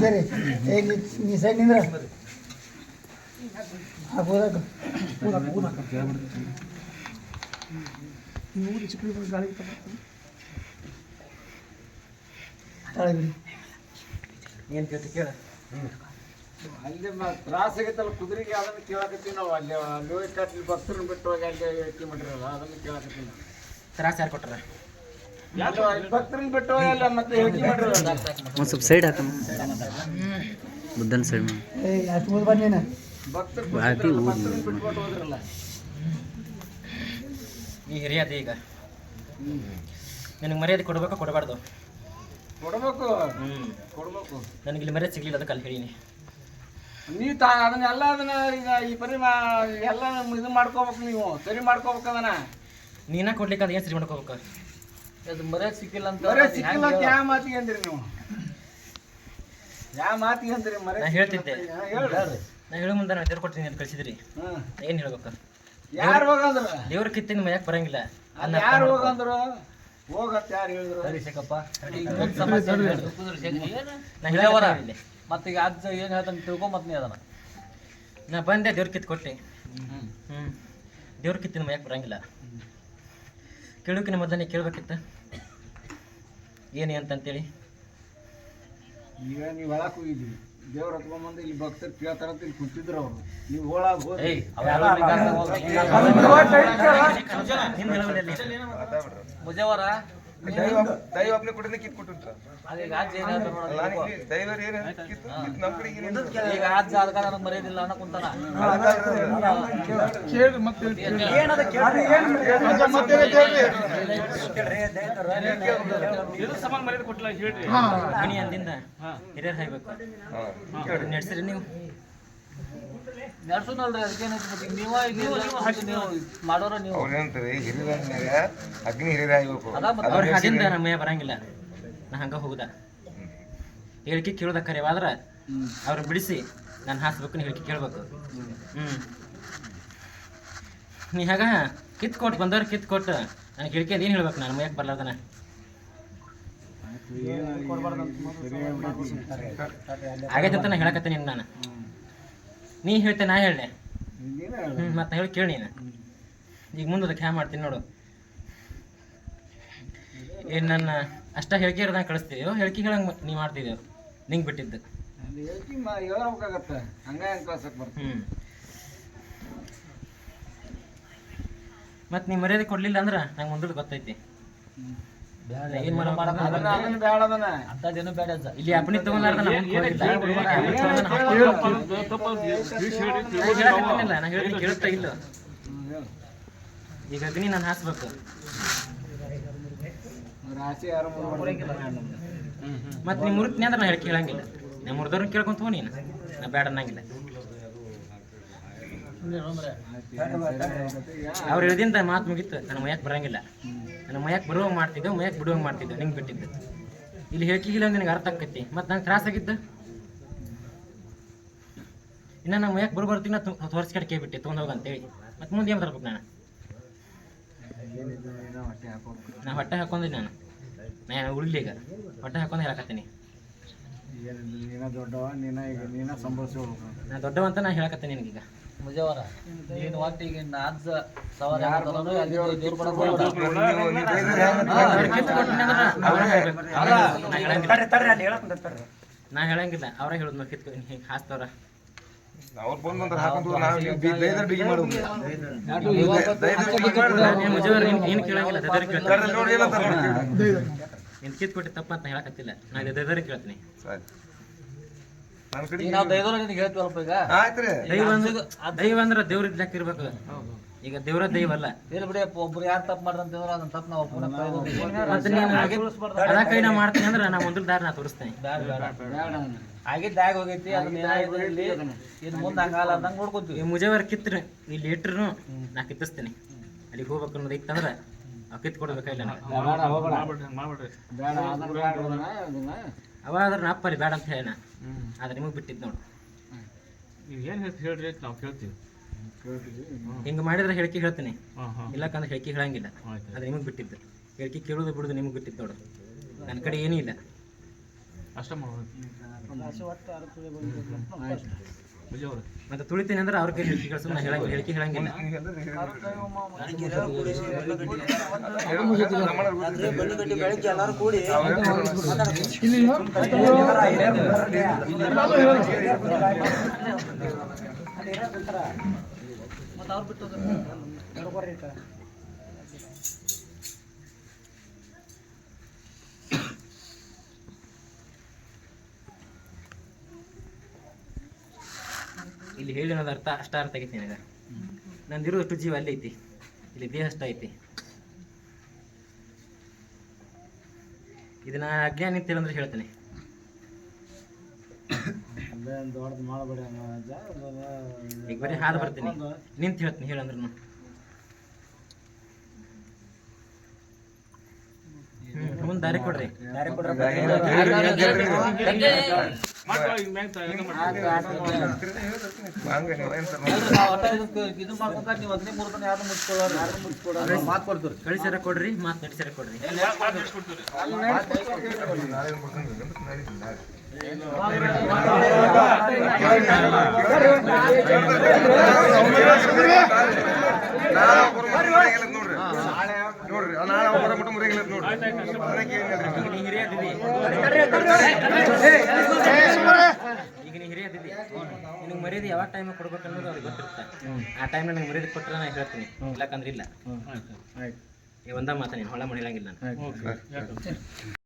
ಸರಿ ಏ ನೀ ಸೈಡ್ ನಿಂದ್ರ. ಊರು ಚಿಕ್ಕ ಗಾಳಿ ಏನು ಕೇಳ್ತಿ ಕೇಳ. ಅಲ್ಲಿ ತ್ರಾಸ ಆಗೈತಲ್ಲ ಕುದುರೆಗೆ ಅದನ್ನ ಕೇಳಕತ್ತೀವಿ ನಾವು. ಅಲ್ಲಿ ಅಲ್ಲಿ ಹೋಗಿ ಭಕ್ತರನ್ನ ಬಿಟ್ಟು ಹೋಗಿ ಅಲ್ಲಿ ಎತ್ತಿ ಮಾಡಿರಲ್ಲ ಅದನ್ನ ಕೇಳಕತ್ತೀವಿ ನಾವು. ತ್ರಾಸ ಯಾರು ಕೊಟ್ಟಾರ ಒಂದು ಸ್ವಲ್ಪ ಸೈಡ್ ಹಾಕಮ್ಮ. ಬುದ್ಧನ ಸೈಡ್ ಈ ಹಿರಿಯದ ಈಗ. ನಿನಗೆ ಮರ್ಯಾದೆ ಕೊಡಬೇಕು ಕೊಡಬಾರ್ದು? ಕೊಡಬೇಕು. ಹ್ಞೂ ಕೊಡ್ಬೇಕು. ನನಗೆ ಇಲ್ಲಿ ಮರ್ಯಾದೆ ಸಿಗ್ಲಿಲ್ಲ ಅದಕ್ಕೆ ಅಲ್ಲಿ ಹೇಳೀನಿ. ನೀವು ತಾ ಅದನ್ನೆಲ್ಲ ಅದನ್ನ ಈಗ ಈ ಪರಿ ಮಾ ಎಲ್ಲ ಇದು ಮಾಡ್ಕೋಬೇಕು ನೀವು. ಸರಿ ಮಾಡ್ಕೋಬೇಕು ಅದನ್ನ ನೀನ ಕೊಡ್ಲಿಕ್ಕೆ ಅದು ಏನು ಸರಿ ಮಾಡ್ಕೋಬೇಕು? ಅದು ಮರ್ಯಾದೆ ಸಿಕ್ಕಿಲ್ಲ ಅಂತ ಬರೇ ಸಿಕ್ಕಿಲ್ಲ ಅಂತ ಯಾವ ಮಾತಿಗೆ ಅಂದ್ರಿ ನೀವು? ಯಾವ ಮಾತಿಗೆ ಅಂದ್ರಿ ಮರೆ ನಾ ಹೇಳ್ತಿದ್ದೆ. ಹೇಳ್ರಿ. ನಾ ಹೇಳೋ ಮುಂದೆ ನಾನು ದೇವ್ರು ಕೊಡ್ತೀನಿ ಅಂತ ಕಳಿಸಿದ್ರಿ. ಹ್ಮ್ ಏನು ಹೇಳ್ಬೇಕು? ಯಾರು ಹೋಗಂದ್ರ? ದೇವ್ರ ಕಿತ್ತಿನ ಮನ್ಯಾಗ ಬರಂಗಿಲ್ಲ. ಅದ್ ಯಾರು ಹೋಗಂದ್ರು? ಹೋಗತ್ ಯಾರು ಹೇಳಿದ್ರು? ಸರಿ ಶೇಖಪ್ಪ? ನಾ ಹೇಳವರ ಮತ್ತೆ ಈಗ ಅಜ್ಜ ಏನು ಹೇಳ್ತಾನೆ ತಿಳ್ಕೊ ನೀ ಅದನ್ನ. ನಾ ಬಂದೆ ದೇವ್ರ ಕಿತ್ತು ಕೊಟ್ಟೆ. ಹ್ಞೂ ದೇವ್ರ ಕಿತ್ತಿನ ಮಯಕ್ ಬರಂಗಿಲ್ಲ. ಕೇಳೋಕಿನ ಮೊದಲೇ ಕೇಳ್ಬೇಕಿತ್ತು? ಏನು ಅಂತಂತೇಳಿ? ಈಗ ನೀವು ಒಳಕ್ ಹೋಗಿದ್ವಿ ದೇವ್ರ ಹತ್ಕೊಂಬಂದು ಇಲ್ಲಿ ಭಕ್ತರು ಕೇಳ್ತಾರ ಅಂತ ಇಲ್ಲಿ ಕೂತಿದ್ರು ಅವರು. ನೀವು ಹೋಳಾಗ ಹೋಗಿ. ಮುಜವರ ದೈವ ಅಪ್ನೆ ಕೊಟ್ಟಿದ್ದೆ ಕಿತ್ ದೈವರು ಏನು ಕಿತ್ತು ಕಿತ್ತು ನಮ್ಮ ಕಡೆಗೆ ಏನು ಈಗ ನನಗೆ ಮರ್ಯಾದಿಲ್ಲ ಅನ್ನೋ ಕುಂತಾನ. ಮನಿ ಅಂದಿಂದ. ಹಿರಿಯರ್ ಹೇಳ್ಬೇಕು ನಡೆಸಿರಿ ನೀವು. ನಡ್ಸುನಲ್ರಿ ಅದಕ್ಕೇನೈತಿ ಮತ್ತೆ ಈಗ ನೀವ ನೀವು ನೀವು ಹಾಕಿ ನೀವು ಮಾಡೋರ ನೀವು. ಅವ್ರು ಏನಂತಾರೆ? ಹಿರಿಯರ ಮೇಲೆ ಅಗ್ನಿ ಹಿರಿಯರ ಆಗ್ಬೇಕು. ಅದ ಮತ್ತೆ ಅವ್ರ ಹಾದಿಂದ ನಮ್ಮ ಬರಂಗಿಲ್ಲ. ನಾ ಹಂಗ ಹೋಗುದ. ಹೇಳಿಕೆ ಕೇಳೋದ ಕರೆವಾದ್ರ ಅವ್ರ ಬಿಡಿಸಿ ನಾನು ಹಾಸ್ಬೇಕು ನೀ ಹೇಳಿಕೆ ಕೇಳ್ಬೇಕು. ಹ್ಞೂ ನೀ ಹಾಗ ಕಿತ್ ಕೊಟ್ಟು ಬಂದವ್ರು ಕಿತ್ ಕೊಟ್ಟು ನನಗೆ ಹೇಳಿಕೆ ಏನು ಹೇಳ್ಬೇಕು? ನಾನು ಮೈಯಕ್ಕೆ ಬರ್ಲಾರ್ದನ. ಆಗೈತೆ ಅಂತ ನಾ ಹೇಳಕತ್ತೀನಿ ನಾನು. ನೀ ಹೇಳ್ತೆ ನಾ ಹೇಳಿ ಹ್ಞೂ ಮತ್ತೆ ಹೇಳಿ ಕೇಳಿ ನೀನು. ಈಗ ಮುಂದೆ ಅದಕ್ಕೆ ಹ್ಯಾ ಮಾಡ್ತೀನಿ ನೋಡು. ಏನು ನನ್ನ ಅಷ್ಟ ಹೇಳಿಕೆ ಇರೋದಂಗೆ ಕಳಿಸ್ತೀವೋ ಹೇಳಿಕೆ ಹೇಳಂಗೆ ನೀ ಮಾಡ್ತಿದ್ದೆ ನಿಂಗೆ ಬಿಟ್ಟಿದ್ದು. ಹ್ಞೂ ಮತ್ತು ನೀ ಮರ್ಯಾದೆ ಕೊಡಲಿಲ್ಲ ಅಂದ್ರೆ ನಂಗೆ ಮುಂದೆ ಗೊತ್ತೈತಿ. ಇಲ್ಲಿ ಅಪ್ಪನಿ ಕೇಳ್ತಾ ಇಲ್ಲ. ಈಗ ಅಗ್ನಿ ನಾನು ಹಾಸ್ಬೇಕು. ಮತ್ತೆ ನಿಮ್ಮ ಮುರುತ್ನಿ ಅಂದ್ರೆ ನಾ ಹೇಳಿ ಕೇಳಂಗಿಲ್ಲ. ನಾ ಮುರಿದವ್ರನ್ನ ಕೇಳ್ಕೊಂತ ಹೋಗಿ ನೀನು. ನಾ ಬೇಡ ಅನ್ನಂಗಿಲ್ಲ. ಅವ್ರು ಹೇಳ್ದಿಂದ ಮಾತು ಮುಗೀತು. ನನ್ನ ಮಯಕ್ಕೆ ಬರಂಗಿಲ್ಲ. ನನ್ನ ಮಯಕ್ಕೆ ಬರುವಂಗೆ ಮಾಡ್ತಿದ್ದೆ ಮಯಕ್ ಬಿಡುವಂಗೆ ಮಾಡ್ತಿದ್ದೆ ನಿಂಗೆ ಬಿಟ್ಟಿದ್ದೆ. ಇಲ್ಲಿ ಹೇಳ್ಕಿಗಿಲ್ಲ ನಿನಗೆ ಅರ್ಥ ಆಕೈತಿ ಮತ್ತು ನಂಗೆ ತ್ರಾಸ ಆಗಿದ್ದ? ಇನ್ನು ನಾನು ಮಯಕ್ಕೆ ಬರು ಬರ್ತೀನಿ ನಾ ತೋರಿಸಿ ಕಡೆ ಬಿಟ್ಟೆ ತೊಗೊಂಡು ಹೋಗಿ ಅಂತೇಳಿ ಮತ್ತು ಮುಂದೆ ಏನು ತರ್ಬೇಕು ನಾನು? ನಾ ಹೊಟ್ಟೆ ಹಾಕೊಂಡಿದ್ದೆ ನಾನು. ನಾನು ಉಳ್ಳಿ ಈಗ? ಹೊಟ್ಟೆ ಹಾಕೊಂಡು ಹೇಳಕತ್ತೀನಿ. ನಾ ನೀನ ದೊಡ್ಡವ ನೀನ ಈಗ ನೀನ ಸಂಭಳಿಸ್ಕೊಳ್ಬೇಕು ನಾ ದೊಡ್ಡವಂತ ನಾ ಹೇಳಕತ್ತೀನಿ ನಿನಗೀಗ. ಮುಜವರ. ನೀನ್ ಒಟ್ಟ ಈಗ ನಾ ಅಜ್ಜ. ಸವಾರಿ. ನಾ ಹೇಳಂಗಿಲ್ಲ ಅವ್ರ ಹೇಳುದ್ ನಾವು ಕಿತ್ಕೊ ಹಿಂಗೆ ಹಾಸ್ತವ್ರ ಇನ್ ಬಂದು ಅಂದ್ರೆ ಹಾಕೊಂಡು ನಾವು ನೀವು ಬಿ- ದೈದ್ರ ಬಿಗಿ ಮಾಡೋದು. ನೀನು ಮುಜವಾರ ನೀನು ನೀನು ಕೇಳಂಗಿಲ್ಲ ದದರಿ ಕೇಳ್ತೀನಿ ನೋಡಿ ಏನಂತಾರ ನೋಡಿ. ನೀನು ಕೊಟ್ಟಿ ತಪ್ಪ ಅಂತ ಹೇಳಕತ್ತಿಲ್ಲ. ನಾನು ಇದ್ರೆ ಕೇಳ್ತೀನಿ ಸರಿ. ನಾವು ದೈವರ ನಿನಗೆ ಹೇಳ್ತೀವಲ್ಪ ಈಗ? ಆಯ್ತ್ರಿ ದೈವ ಅಂದ್ರೆ ದೈವ ಅಂದ್ರೆ ದೇವ್ರ ಇದ್ಲಾಕ ಇರ್ಬೇಕು. ಈಗ ದೇವ್ರ ದೈವ ಅಲ್ಲ. ಇಲ್ಲ ಬಿಡಿ ಒಬ್ರು ಯಾರು ತಪ್ಪು ಮಾಡ್ದಂತಂದ್ರೆ ಅದನ್ನ ತಪ್ಪು ನಾವು ಅದ ಕೈನ ಮಾಡ್ತೀನಿ ಅಂದ್ರೆ ನಾ ಮುಂದ್ರ ದಾರಿ ನಾ ತೋರಿಸ್ತೇನೆ. ಆಗಿದ್ದಾಗ. ಆಗಿದ್ದ ಆಗ ಹೋಗೈತಿ ಮುಂದೆ ಅಂದಂಗೆ ನೋಡ್ಕೊತೀವಿ. ಈ ಕಿತ್ರ ಕಿತ್ರು ಇಲ್ಲಿ ಇಟ್ರು ನಾ ಕಿತ್ತಿಸ್ತೀನಿ. ಅಲ್ಲಿಗೆ ಹೋಗ್ಬೇಕು ಅನ್ನೋದು ಇತ್ತಂದ್ರೆ ಆ ಕಿತ್ತು ಕೊಡ್ಬೇಕಾಗಿಲ್ಲ ನನಗೆ ಬೇಡ ಹೋಗ್ಬೇಡ ಬೇಡ. ಅಂತ ಹೇಳ ಆದ್ರೆ ನಿಮಗೆ ಬಿಟ್ಟಿದ್ದು ನೋಡು. ಏನು ಹೇಳ್ತೀವಿ ಹೇಳ್ರಿ ನಾವು ಕೇಳ್ತೀವಿ. ಹಿಂಗೆ ಮಾಡಿದ್ರೆ ಹೇಳಿಕೆ ಹೇಳ್ತೀನಿ. ಇಲ್ಲಕಂದ್ರೆ ಹೇಳಿಕೆ ಹೇಳಂಗಿಲ್ಲ. ಅದು ನಿಮಗೆ ಬಿಟ್ಟಿದ್ದು. ಹೇಳಿಕೆ ಕೇಳೋದು ಬಿಡೋದು ನಿಮಗೆ ಬಿಟ್ಟಿದ್ದು ನೋಡು. ನನ್ನ ಕಡೆ ಏನೂ ಇಲ್ಲ. ಅಷ್ಟೇ ಮಾಡೋದು. ಮತ್ತೆ ತುಳಿತೀನಿ ಅಂದ್ರೆ ಅವ್ರ ಕೈ ಕೆಲಸ ಹೇಳಂಗಿಲ್ಲ ಹೇಳಂಗಿಲ್ಲ. ಮತ್ತೆ ಅವ್ರು ಬಿಟ್ಟು ಇಲ್ಲಿ ಹೇಳಿ ಅನ್ನೋದು ಅರ್ಥ ಅಷ್ಟ ಅರ್ಥ ಆಗೈತಿ ನನಗೆ. ನಂದಿರೋಷ್ಟು ಜೀವ ಅಲ್ಲಿ ಐತಿ. ಇಲ್ಲಿ ದೇಹ ಅಷ್ಟ ಐತಿ. ಇದನ್ನ ಅಜ್ಞಾನ ಅಂದ್ರೆ ಹೇಳ್ತೇನೆ. ಈಗ ಬರೀ ಹಾದು ಬರ್ತೀನಿ. ನಿಂತು ಹೇಳ್ತೀನಿ ಹೇಳಂದ್ರು ಮುಂದೆ ದಾರಿ ಕೊಡ್ರಿ ದಾರಿ ಕೊಡ್ರಿ ನೀವು ನಾವ್ ಇದು ಮಾಡ್ಕೊಂಡ್ರೆ ನೀವು ಅದನ್ನೇ ಮೂರ್ತನ ಯಾರು ಮುಚ್ಕೊಳ್ಳೋರು ಯಾರು ಮುಚ್ಕೊಳ್ಳೋರು ಮಾತು ಕೊಡ್ತೀರಿ ಕಳಿಸ್ಯಾರ ಕೊಡ್ರಿ ಮಾತು ನಡಿಸ್ಯಾರ ಕೊಡ್ರಿ ನಾಳೆ ಈಗ ನೀ ಹಿರಿಯ ದಿದಿ ಈಗ ನೀ ಹಿರಿಯ ದಿದಿ ನಿನಗೆ ಮರ್ಯಾದೆ ಯಾವ ಟೈಮ್ ಕೊಡ್ಬೇಕು ಅನ್ನೋದು ಅವ್ರಿಗೆ ಗೊತ್ತಿರುತ್ತೆ. ಆ ಟೈಮ್ ನನಗೆ ಮರ್ಯಾದೆ ಕೊಟ್ಟರೆ ನಾನು ಹೇಳ್ತೀನಿ. ಇಲ್ಲಕಂದ್ರೆ ಇಲ್ಲ ಈ ಒಂದ ಮಾತ ನೀನು. ಹೊಳ ಮಣಿಲಂಗಿಲ್ಲ ನಾನು